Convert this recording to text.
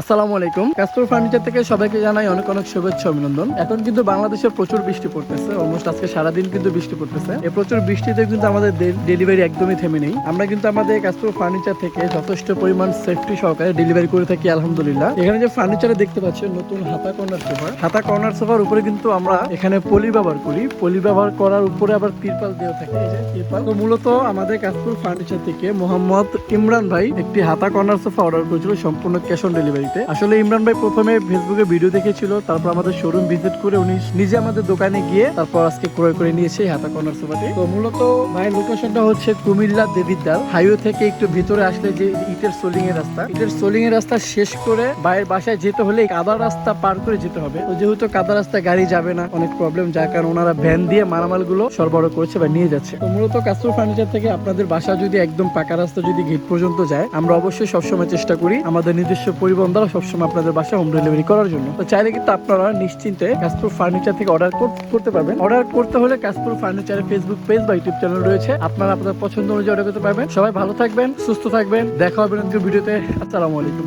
আসসালামু আলাইকুম। Castor furniture থেকে সবাইকে জানাই অনেক অনেক শুভেচ্ছা, অভিনন্দন। এখন কিন্তু বাংলাদেশে প্রচুর বৃষ্টি পড়তেছে। অলমোস্ট আজকে সারাদিন কিন্তু বৃষ্টি পড়তেছে। এই প্রচুর বৃষ্টিতে কিন্তু আমাদের ডেলিভারি একদমই থেমে নেই। আমরা কিন্তু আমাদের কাস্টর ফার্নিচার থেকে যথেষ্ট পরিমাণ সেফটি সহকারে ডেলিভারি করে থাকি, আলহামদুলিল্লাহ। এখানে যে ফার্নিচারে দেখতে পাচ্ছেন, নতুন হাতা কর্নার সোফা হাতা কর্নার সোফার উপরে কিন্তু আমরা এখানে পলি ব্যবহার করি। পলি ব্যবহার করার উপরে আবার তিরপাল দেওয়া থাকে। তিরপাল। তো মূলত আমাদের কাশপুর ফার্নিচার থেকে মোহাম্মদ ইমরান ভাই একটি হাতা কর্নার সোফা অর্ডার করেছিল। সম্পূর্ণ ক্যাশ অন ডেলিভারিতে আসলে ইমরান ভাই প্রথমে ফেসবুকে ভিডিও দেখেছিল, তারপর আমাদের শোরুম ভিজিট করে উনি নিজে আমাদের দোকানে গিয়ে তারপর আজকে ক্রয় করে নিয়েছে হাতা কর্নার সোফাটি। তো মূলত ভাইয়ের লোকেশনটা হচ্ছে কুমিল্লা দেবিদ্দার হাইওয়ে থেকে একটু ভিতরে আসলে যে ইটের সোলিং এর রাস্তা, ইটের সোলিং এর রাস্তা শেষ করে ভাইয়ের বাসায় যেতে হলে কাদা রাস্তা পার করে যেতে হবে। তো যেহেতু কাদা রাস্তা গাড়ি যাবে না, অনেক প্রবলেম যার কারণে ওনারা ভ্যান দিয়ে মালামালগুলো সরবরাহ করছে বা নিয়ে যাচ্ছে। তো মূলত কাস্টর ফার্নিচার থেকে আপনাদের বাসা যদি একদম পাকা রাস্তা যদি গেট পর্যন্ত যায়, আমরা অবশ্যই সবসময় চেষ্টা করি আমাদের নিজস্ব পরিবহন দ্বারা সবসময় আপনাদের বাসায় হোম ডেলিভারি করার জন্য। তো চাইলে কিন্তু আপনারা নিশ্চিন্তে কাশপুর ফার্নিচার থেকে অর্ডার করতে পারবেন। অর্ডার করতে হলে কাশপুর ফার্নিচারের ফেসবুক পেজ বা ইউটিউব চ্যানেল রয়েছে। আপনারা আপনাদের পছন্দ অনুযায়ী অর্ডার করতে পারবেন। সবাই ভালো থাকবেন, সুস্থ থাকবেন। দেখা হবে ভিডিওতে। আসসালামু আলাইকুম।